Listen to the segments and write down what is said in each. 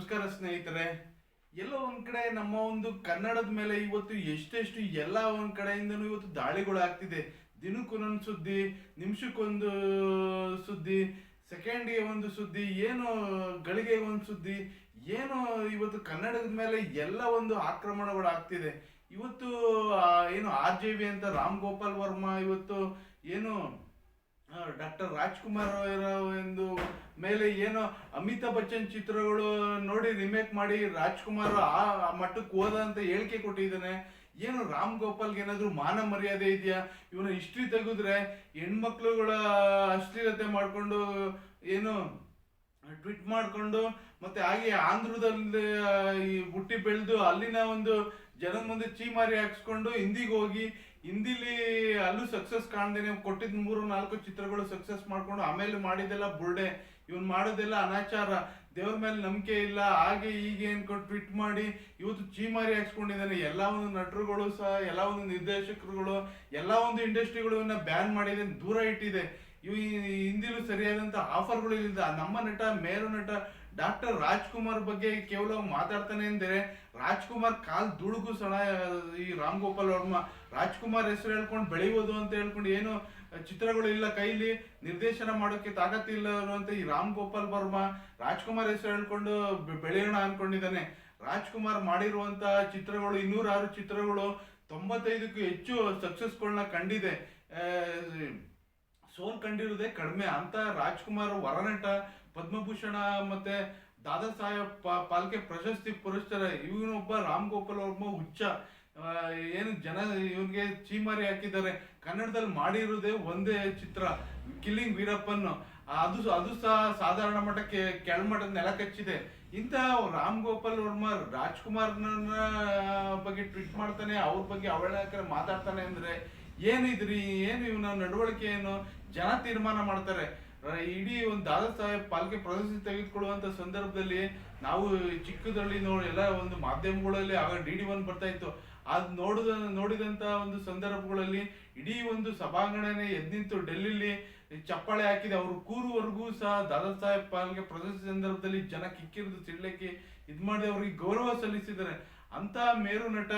ನಮಸ್ಕಾರ ಸ್ನೇಹಿತರೆ. ಎಲ್ಲೋ ಒಂದ್ ಕಡೆ ನಮ್ಮ ಒಂದು ಕನ್ನಡದ ಮೇಲೆ ಇವತ್ತು ಎಷ್ಟೆಷ್ಟು ಎಲ್ಲ ಒಂದ್ ಕಡೆಯಿಂದನೂ ಇವತ್ತು ದಾಳಿಗಳು ಆಗ್ತಿದೆ. ದಿನಕ್ಕೊಂದೊಂದು ಸುದ್ದಿ, ನಿಮಿಷಕ್ಕೊಂದು ಸುದ್ದಿ ಸೆಕೆಂಡ್ಗೆ ಒಂದು ಸುದ್ದಿ, ಏನು ಗಳಿಗೆ ಒಂದು ಸುದ್ದಿ, ಏನು ಇವತ್ತು ಕನ್ನಡದ ಮೇಲೆ ಎಲ್ಲ ಒಂದು ಆಕ್ರಮಣಗಳು ಆಗ್ತಿದೆ. ಇವತ್ತು ಏನು ಆರ್ ಅಂತ ರಾಮ್ ಗೋಪಾಲ್ ವರ್ಮಾ ಇವತ್ತು, ಏನು ಡಾಕ್ಟರ್ ರಾಜ್ಕುಮಾರ್ ಒಂದು ಮೇಲೆ ಏನೋ ಅಮಿತಾಬ್ ಬಚ್ಚನ್ ಚಿತ್ರಗಳು ನೋಡಿ ರಿಮೇಕ್ ಮಾಡಿ ರಾಜ್ಕುಮಾರ್ ಆ ಆ ಮಟ್ಟಕ್ಕೆ ಹೋದ ಅಂತ ಹೇಳಿಕೆ ಕೊಟ್ಟಿದ್ದಾನೆ. ಏನು ರಾಮ್ ಗೋಪಾಲ್ಗೆ ಏನಾದರೂ ಮಾನ ಮರ್ಯಾದೆ ಇದೆಯಾ? ಇವನ ಹಿಸ್ಟ್ರಿ ತೆಗೆದ್ರೆ ಹೆಣ್ಮಕ್ಳುಗಳ ಅಶ್ಲೀಲತೆ ಮಾಡ್ಕೊಂಡು ಏನು ಟ್ವಿಟ್ ಮಾಡ್ಕೊಂಡು ಮತ್ತೆ ಹಾಗೆ ಆಂಧ್ರದಲ್ಲಿ ಈ ಹುಟ್ಟಿ ಬೆಳೆದು ಅಲ್ಲಿನ ಒಂದು ಜನ ಮುಂದೆ ಚೀಮಾರಿ ಹಾಕ್ಸ್ಕೊಂಡು ಹಿಂದಿಗೆ ಹೋಗಿ ಹಿಂದಿಲಿ ಅಲ್ಲೂ ಸಕ್ಸಸ್ ಕಾಣ್ದೇನೆ ಕೊಟ್ಟಿದ್ದ ಮೂರು, ನಾಲ್ಕು ಚಿತ್ರಗಳು ಸಕ್ಸಸ್ ಮಾಡ್ಕೊಂಡು ಆಮೇಲೆ ಮಾಡಿದೆಲ್ಲ ಬುರ್ಡೆ. ಇವನ್ ಮಾಡೋದೆಲ್ಲ ಅನಾಚಾರ. ದೇವ್ರ ಮೇಲೆ ನಂಬಿಕೆ ಇಲ್ಲ. ಹಾಗೆ ಹೀಗೆ ಅನ್ಕೊಂಡು ಟ್ವಿಟ್ ಮಾಡಿ ಇವತ್ತು ಚೀಮಾರಿ ಹಾಕ್ಸ್ಕೊಂಡಿದ್ದಾನೆ. ಎಲ್ಲ ಒಂದು ನಟರುಗಳು ಸಹ, ಎಲ್ಲ ಒಂದು ನಿರ್ದೇಶಕರುಗಳು, ಎಲ್ಲ ಒಂದು ಇಂಡಸ್ಟ್ರಿಗಳು ಬ್ಯಾನ್ ಮಾಡಿದೆ, ದೂರ ಇಟ್ಟಿದೆ. ಇವು ಹಿಂದಿಲೂ ಸರಿಯಾದಂತ ಆಫರ್ಗಳು ಇಲ್ಲ ನಮ್ಮ ನಟ ಮೇರು ನಟ ಡಾಕ್ಟರ್ ರಾಜ್ಕುಮಾರ್ ಬಗ್ಗೆ ಕೇವಲ ಮಾತಾಡ್ತಾನೆ ಅಂದರೆ ರಾಜ್ಕುಮಾರ್ ಕಾಲ್ ದುಡುಗು ಸಣ ಈ ರಾಮ್ ಗೋಪಾಲ್ ವರ್ಮ. ರಾಜ್ಕುಮಾರ್ ಹೆಸರು ಹೇಳ್ಕೊಂಡು ಬೆಳೆಯೋದು ಅಂತ ಹೇಳ್ಕೊಂಡು ಏನು ಚಿತ್ರಗಳು ಇಲ್ಲ ಕೈಲಿ, ನಿರ್ದೇಶನ ಮಾಡೋಕೆ ತಾಕತ್ತಿಲ್ಲ ಅನ್ನುವಂತ ಈ ರಾಮ್ ಗೋಪಾಲ್ ವರ್ಮ ರಾಜ್ಕುಮಾರ್ ಹೆಸರು ಹೇಳ್ಕೊಂಡು ಬೆಳೆಯೋಣ ಅನ್ಕೊಂಡಿದ್ದಾನೆ. ರಾಜ್ಕುಮಾರ್ ಮಾಡಿರುವಂತಹ ಚಿತ್ರಗಳು, ಇನ್ನೂರಾರು ಚಿತ್ರಗಳು ತೊಂಬತ್ತೈದಕ್ಕೂ ಹೆಚ್ಚು ಸಕ್ಸಸ್ಗಳನ್ನ ಕಂಡಿದೆ. ಸೋಲ್ ಕಂಡಿರುವುದೇ ಕಡಿಮೆ. ಅಂತ ರಾಜ್ಕುಮಾರ್ ವರನಟ, ಪದ್ಮಭೂಷಣ ಮತ್ತೆ ದಾದಾ ಸಾಹೇಬ್ ಪಾಲ್ಕೆ ಪ್ರಶಸ್ತಿ ಪುರಸ್ಕಾರ, ಇವನೊಬ್ಬ ರಾಮ್ ಗೋಪಾಲ್ ವರ್ಮ ಹುಚ್ಚ. ಏನು ಜನ ಇವನಿಗೆ ಚೀಮಾರಿ ಹಾಕಿದ್ದಾರೆ. ಕನ್ನಡದಲ್ಲಿ ಮಾಡಿರೋದೇ ಒಂದೇ ಚಿತ್ರ, ಕಿಲ್ಲಿಂಗ್ ವೀರಪ್ಪನ್. ಅದು ಅದು ಸಹ ಸಾಧಾರಣ ಮಟ್ಟಕ್ಕೆ ಕೆಳಮಟ್ಟದ ನೆಲ ಕಚ್ಚಿದೆ. ಇಂತಹ ರಾಮ್ ಗೋಪಾಲ್ ವರ್ಮ ರಾಜ್ಕುಮಾರ್ನ ಬಗ್ಗೆ ಟ್ವೀಟ್ ಮಾಡ್ತಾನೆ, ಅವ್ರ ಬಗ್ಗೆ ಅವಳ ಮಾತಾಡ್ತಾನೆ ಅಂದ್ರೆ ಏನಿದ್ರಿ, ಏನು ಇವನ ನಡವಳಿಕೆ ಏನು ಜನ ತೀರ್ಮಾನ ಮಾಡ್ತಾರೆ? ಇಡೀ ಒಂದು ದಾದಾ ಸಾಹೇಬ್ ಪಾಲ್ಕೆ ಪ್ರಶಸ್ತಿ ತೆಗೆದುಕೊಳ್ಳುವಂತ ಸಂದರ್ಭದಲ್ಲಿ ನಾವು ಚಿಕ್ಕದಲ್ಲಿ ನೋಡಿ ಎಲ್ಲ ಒಂದು ಮಾಧ್ಯಮಗಳಲ್ಲಿ ಆಗ ಡಿ ಡಿ ಒನ್ ಬರ್ತಾ ಇತ್ತು. ಅದ್ ನೋಡಿದ, ನೋಡಿದಂತ ಒಂದು ಸಂದರ್ಭಗಳಲ್ಲಿ ಇಡೀ ಒಂದು ಸಭಾಂಗಣನೆ ಎದ್ದು ನಿಂತು ಡೆಲ್ಲಿಲಿ ಚಪ್ಪಾಳೆ ಹಾಕಿದೆ. ಅವರು ಕೂರುವರೆಗೂ ಸಹ ದಾದಾ ಸಾಹೇಬ್ ಪಾಲ್ಗೆ ಪ್ರಶಸ್ತಿ ಸಂದರ್ಭದಲ್ಲಿ ಜನ ಕಿಕ್ಕಿರಿದು ಸಿಡ್ಲಕ್ಕೆ ಇದು ಮಾಡಿ ಅವ್ರಿಗೆ ಗೌರವ ಸಲ್ಲಿಸಿದ್ದಾರೆ. ಅಂತ ಮೇರು ನಟ,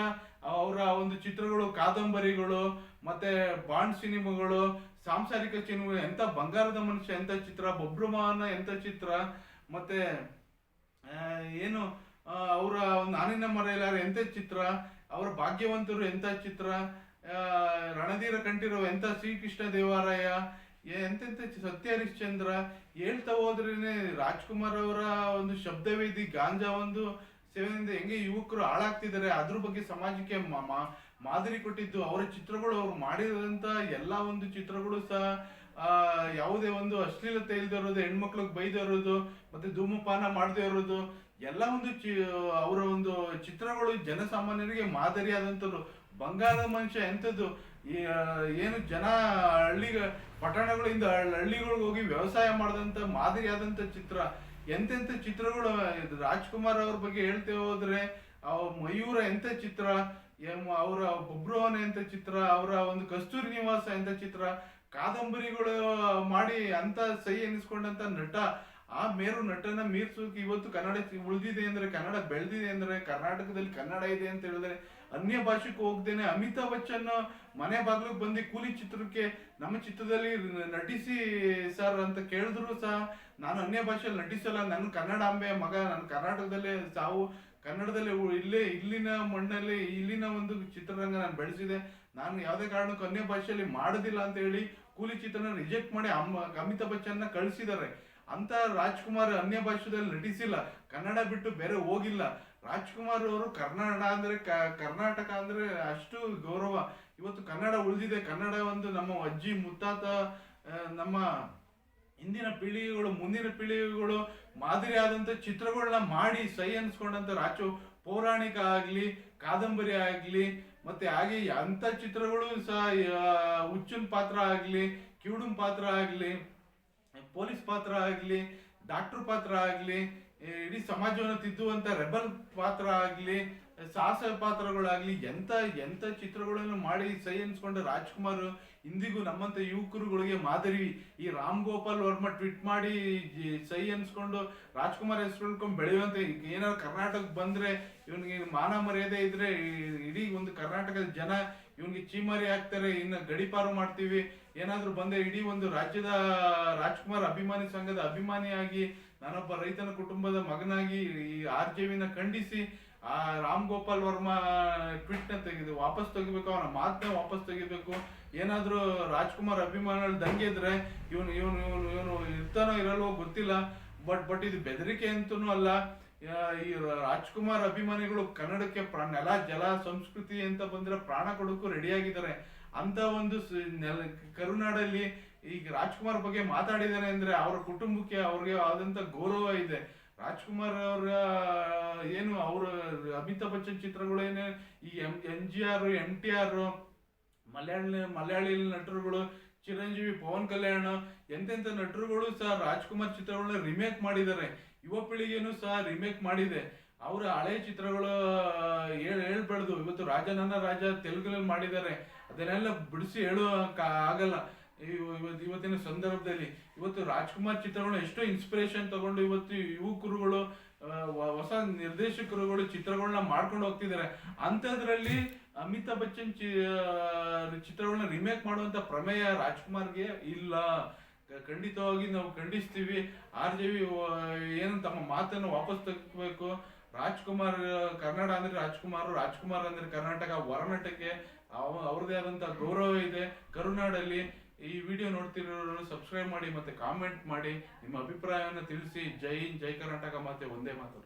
ಅವರ ಒಂದು ಚಿತ್ರಗಳು, ಕಾದಂಬರಿಗಳು, ಮತ್ತೆ ಬಾಂಡ್ ಸಿನಿಮಾಗಳು, ಸಾಂಸಾರಿಕ ಸಿನಿಮಾ ಎಂತ ಬಂಗಾರದ ಮನುಷ್ಯ ಎಂತ ಚಿತ್ರ, ಬೊಬ್ರುಮಾನ ಎಂತ ಚಿತ್ರ, ಮತ್ತೆ ಏನು ಅವರ ಒಂದು ನಾನಿನ ಎಲ್ಲಾರು ಎಂತ ಚಿತ್ರ, ಅವರ ಭಾಗ್ಯವಂತರು ಎಂತ ಚಿತ್ರ ರಣಧೀರ ಕಂಠಿರೋ ಎಂತ ಶ್ರೀಕೃಷ್ಣ ದೇವಾಲಯ ಎಂತೆಂತ ಸತ್ಯ ಹರಿಶ್ಚಂದ್ರ ಹೇಳ್ತಾ ಹೋದ್ರೇನೆ ರಾಜ್ಕುಮಾರ್ ಅವರ ಒಂದು ಶಬ್ದವೇದಿ, ಗಾಂಜಾ ಒಂದು ಸೇವೆಯಿಂದ ಹೆಂಗೆ ಯುವಕರು ಹಾಳಾಗ್ತಿದ್ದಾರೆ, ಅದ್ರ ಬಗ್ಗೆ ಸಮಾಜಕ್ಕೆ ಮಾದರಿ ಕೊಟ್ಟಿದ್ದು, ಅವರ ಚಿತ್ರಗಳು ಅವ್ರು ಮಾಡಿದಂತ ಎಲ್ಲ ಒಂದು ಚಿತ್ರಗಳು ಸಹ ಯಾವುದೇ ಒಂದು ಅಶ್ಲೀಲತೆ ಇಲ್ಲದೆ ಇರೋದು, ಹೆಣ್ಮಕ್ಳಿಗೆ ಬೈದೇ ಇರೋದು, ಮತ್ತೆ ಧೂಮಪಾನ ಮಾಡದೇ ಇರೋದು, ಎಲ್ಲ ಒಂದು ಚಿ, ಅವರ ಒಂದು ಚಿತ್ರಗಳು ಜನಸಾಮಾನ್ಯರಿಗೆ ಮಾದರಿಯಾದಂಥದ್ದು. ಬಂಗಾರದ ಮನುಷ್ಯ ಎಂಥದ್ದು? ಏನು ಜನ ಹಳ್ಳಿಗ, ಪಟ್ಟಣಗಳಿಂದ ಹಳ್- ಹಳ್ಳಿಗಳಿಗೆ ಹೋಗಿ ವ್ಯವಸಾಯ ಮಾಡಿದಂಥ ಮಾದರಿಯಾದಂಥ ಚಿತ್ರ. ಎಂತೆಂಥ ಚಿತ್ರಗಳು ರಾಜ್ಕುಮಾರ್ ಅವ್ರ ಬಗ್ಗೆ ಹೇಳ್ತೇ ಹೋದ್ರೆ ಅವ ಮಯೂರ ಎಂತ ಚಿತ್ರ ಎಂ- ಅವರ ಬೊಬ್ರುವನ ಎಂತ ಚಿತ್ರ, ಅವರ ಒಂದು ಕಸ್ತೂರಿ ನಿವಾಸ ಎಂತ ಚಿತ್ರ, ಕಾದಂಬರಿಗಳು ಮಾಡಿ ಅಂತ ಸಹಿ ಎನಿಸ್ಕೊಂಡಂತ ನಟ ಆ ಮೇರು ನಟನ ಮೀರ್ಸೋಕೆ ಇವತ್ತು ಕನ್ನಡ ಉಳಿದಿದೆ ಅಂದ್ರೆ ಕನ್ನಡ ಬೆಳೆದಿದೆ ಅಂದ್ರೆ ಕರ್ನಾಟಕದಲ್ಲಿ ಕನ್ನಡ ಇದೆ ಅಂತ ಹೇಳಿದ್ರೆ ಅನ್ಯ ಭಾಷೆಗೆ ಹೋಗ್ದೇನೆ ಅಮಿತಾಬ್ ಬಚ್ಚನ್ ಮನೆ ಬಾಗ್ಲಿಗೆ ಬಂದು ಕೂಲಿ ಚಿತ್ರಕ್ಕೆ ನಮ್ಮ ಚಿತ್ರದಲ್ಲಿ ನಟಿಸಿ ಸರ್ ಅಂತ ಕೇಳಿದ್ರು ಸಹ, ನಾನು ಅನ್ಯ ಭಾಷೆಯಲ್ಲಿ ನಟಿಸಲ್ಲ, ನನ್ನ ಕನ್ನಡ ಅಂಬೆ ಮಗ ನಾನು ಕರ್ನಾಟಕದಲ್ಲೇ ಸಾವು, ಕನ್ನಡದಲ್ಲೇ ಇಲ್ಲೇ ಇಲ್ಲಿನ ಮಣ್ಣಲ್ಲಿ, ಇಲ್ಲಿನ ಒಂದು ಚಿತ್ರರಂಗ ನಾನು ಬೆಳೆಸಿದೆ. ನಾನು ಯಾವುದೇ ಕಾರಣಕ್ಕೂ ಅನ್ಯ ಭಾಷೆಯಲ್ಲಿ ಮಾಡೋದಿಲ್ಲ ಅಂತ ಹೇಳಿ ಕೂಲಿ ಚಿತ್ರನ ರಿಜೆಕ್ಟ್ ಮಾಡಿ ಅಮ್ಮ ಅಮಿತಾಬ್ ಬಚ್ಚನ್ನ ಕಳಿಸಿದ್ದಾರೆ. ಅಂತ ರಾಜ್ಕುಮಾರ್ ಅನ್ಯ ಭಾಷೆದಲ್ಲಿ ನಟಿಸಿಲ್ಲ. ಕನ್ನಡ ಬಿಟ್ಟು ಬೇರೆ ಹೋಗಿಲ್ಲ. ರಾಜ್ಕುಮಾರ್ ಅವರು ಕನ್ನಡ ಅಂದ್ರೆ ಕರ್ನಾಟಕ ಅಂದ್ರೆ ಅಷ್ಟು ಗೌರವ. ಇವತ್ತು ಕನ್ನಡ ಉಳಿದಿದೆ. ಕನ್ನಡ ಒಂದು ನಮ್ಮ ಅಜ್ಜಿ, ಮುತ್ತಾತ ನಮ್ಮ ಹಿಂದಿನ ಪೀಳಿಗೆಗಳು, ಮುಂದಿನ ಪೀಳಿಗೆಗಳು ಮಾದರಿ ಆದಂತ ಚಿತ್ರಗಳನ್ನ ಮಾಡಿ ಸೈ ಅನ್ಸ್ಕೊಂಡಂತ ರಾಚು ಪೌರಾಣಿಕ ಆಗ್ಲಿ, ಕಾದಂಬರಿ ಆಗ್ಲಿ, ಮತ್ತೆ ಹಾಗೆ ಅಂತ ಚಿತ್ರಗಳು ಸಹ ಹುಚ್ಚನ್ ಪಾತ್ರ ಆಗ್ಲಿ, ಕಿವುಡನ್ ಪಾತ್ರ ಆಗ್ಲಿ ಪೊಲೀಸ್ ಪಾತ್ರ ಆಗಲಿ ಡಾಕ್ಟರ್ ಪಾತ್ರ ಆಗಲಿ ಇಡೀ ಸಮಾಜವನ್ನು ತಿದ್ದುವಂತ ರೆಬಲ್ ಪಾತ್ರ ಆಗ್ಲಿ ಸಾಹಸ ಪಾತ್ರಗಳಾಗ್ಲಿ ಎಂತ ಎಂತ ಚಿತ್ರಗಳನ್ನು ಮಾಡಿ ಸೈ ಅನ್ಸ್ಕೊಂಡ ರಾಜ್ಕುಮಾರ್ ಇಂದಿಗೂ ನಮ್ಮಂತ ಯುವಕರುಗಳಿಗೆ ಮಾದರಿ. ಈ ರಾಮ್ ಗೋಪಾಲ್ ವರ್ಮ ಟ್ವಿಟ್ ಮಾಡಿ ಜಿ- ಸೈ ಅನ್ಸ್ಕೊಂಡು ರಾಜ್ಕುಮಾರ್ ಹೆಸರು ಬೆಳೆಯುವಂತ ಏನಾದ್ರು ಕರ್ನಾಟಕಕ್ಕೆ ಬಂದ್ರೆ ಇವನಿಗೆ ಮಾನ ಮರ್ಯಾದೆ ಇದ್ರೆ ಇಡೀ ಒಂದು ಕರ್ನಾಟಕದ ಜನ ಇವನಿಗೆ ಚೀಮಾರಿ ಹಾಕ್ತಾರೆ ಇನ್ನು ಗಡಿಪಾರು ಮಾಡ್ತೀವಿ. ಏನಾದರೂ ಬಂದ್ರೆ ಇಡೀ ಒಂದು ರಾಜ್ಯದ ರಾಜ್ಕುಮಾರ್ ಅಭಿಮಾನಿ ಸಂಘದ ಅಭಿಮಾನಿಯಾಗಿ, ನಾನೊಬ್ಬ ರೈತನ ಕುಟುಂಬದ ಮಗನಾಗಿ ಈ ಆರ್ ಜೆವಿನ ಖಂಡಿಸಿ ಆ ರಾಮ್ ಗೋಪಾಲ್ ವರ್ಮಾ ಟ್ವೀಟ್ನ ತೆಗೆದು ವಾಪಸ್ ತೆಗಿಬೇಕು, ಅವನ ಮಾತನ್ನ ವಾಪಸ್ ತೆಗಿಬೇಕು. ಏನಾದರೂ ರಾಜ್ಕುಮಾರ್ ಅಭಿಮಾನಿಗಳು ದಂಗೆ ಇದ್ರೆ ಇವನು ಇವನು ಇವನು ಇವನು ಇರ್ತಾನೋ ಇರಲ್ವೋ ಗೊತ್ತಿಲ್ಲ. ಬಟ್ ಬಟ್ ಇದು ಬೆದರಿಕೆ ಅಂತೂ ಅಲ್ಲ. ಈ ರಾಜ್ಕುಮಾರ್ ಅಭಿಮಾನಿಗಳು ಕನ್ನಡಕ್ಕೆ ಪ್ರ, ನೆಲ, ಜಲ, ಸಂಸ್ಕೃತಿ ಅಂತ ಬಂದ್ರೆ ಪ್ರಾಣ ಕೊಡೋಕ್ಕೂ ರೆಡಿಯಾಗಿದ್ದಾರೆ ಅಂತ ಒಂದು ನೆಲ, ಕರುನಾಡಲ್ಲಿ ಈಗ ರಾಜ್ಕುಮಾರ್ ಬಗ್ಗೆ ಮಾತಾಡಿದಾರೆ ಅಂದ್ರೆ ಅವ್ರ ಕುಟುಂಬಕ್ಕೆ ಅವ್ರಿಗೆ ಆದಂತ ಗೌರವ ಇದೆ. ರಾಜ್ಕುಮಾರ್ ಅವರ, ಏನು, ಅವರ ಅಮಿತಾಬ್ ಬಚ್ಚನ್ ಚಿತ್ರಗಳೇನು ಈ M, N G R M T R, Malayali Malayali ನಟರುಗಳು, Chiranjeevi, Pawan Kalyan ಎಂತೆಂಥ ನಟರುಗಳು ಸಹ ರಾಜ್ಕುಮಾರ್ ಚಿತ್ರಗಳನ್ನ ರಿಮೇಕ್ ಮಾಡಿದ್ದಾರೆ. ಯುವ ಪೀಳಿಗೆನೂ ಸಹ ರಿಮೇಕ್ ಮಾಡಿದೆ. ಅವರ ಹಳೆ ಚಿತ್ರಗಳು, ಹೇಳ್, ಹೇಳ್ಬಾರ್ದು. ಇವತ್ತು ರಾಜ, ನನ್ನ ರಾಜ ತೆಲುಗಲ್ಲಿ ಮಾಡಿದ್ದಾರೆ. ಅದನ್ನೆಲ್ಲ ಬಿಡಿಸಿ ಹೇಳೋ ಆಗಲ್ಲ. ಇವತ್ತು ಇವತ್ತಿನ ಸಂದರ್ಭದಲ್ಲಿ ಇವತ್ತು ರಾಜ್ಕುಮಾರ್ ಚಿತ್ರಗಳು ಎಷ್ಟೋ ಇನ್ಸ್ಪಿರೇಷನ್ ತಗೊಂಡು ಇವತ್ತು ಯುವಕರುಗಳು ಹೊಸ ನಿರ್ದೇಶಕರುಗಳು ಚಿತ್ರಗಳನ್ನ ಮಾಡ್ಕೊಂಡು ಹೋಗ್ತಿದ್ದಾರೆ. ಅಂಥದ್ರಲ್ಲಿ ಅಮಿತಾಬ್ ಬಚ್ಚನ್ ಚಿ ಚಿತ್ರಗಳನ್ನ ರಿಮೇಕ್ ಮಾಡುವಂತ ಪ್ರಮೇಯ ರಾಜ್ಕುಮಾರ್ಗೆ ಇಲ್ಲ. ಖಂಡಿತವಾಗಿ ನಾವು ಖಂಡಿಸ್ತೀವಿ. ಆರ್ ಜೆ ವಿ ಏನು ತಮ್ಮ ಮಾತನ್ನು ವಾಪಸ್ ತಗೋಬೇಕು ರಾಜ್ಕುಮಾರ್ ಕನ್ನಡ ಅಂದ್ರೆ ರಾಜ್ಕುಮಾರ್ ರಾಜ್ಕುಮಾರ್ ಅಂದ್ರೆ ಕರ್ನಾಟಕ ಹೊರನಾಟಕ್ಕೆ ಅವ- ಅವ್ರದೇ ಆದಂತ ಗೌರವ ಇದೆ ಕರುನಾಡಲ್ಲಿ. ಈ ವಿಡಿಯೋ ನೋಡ್ತಿರೋರು ಸಬ್ಸ್ಕ್ರೈಬ್ ಮಾಡಿ ಮತ್ತೆ ಕಾಮೆಂಟ್ ಮಾಡಿ ನಿಮ್ಮ ಅಭಿಪ್ರಾಯವನ್ನು ತಿಳಿಸಿ. ಜೈ ಹಿಂದ್, ಜೈ ಕರ್ನಾಟಕ ಮತ್ತೆ ಒಂದೇ ಮಾತು.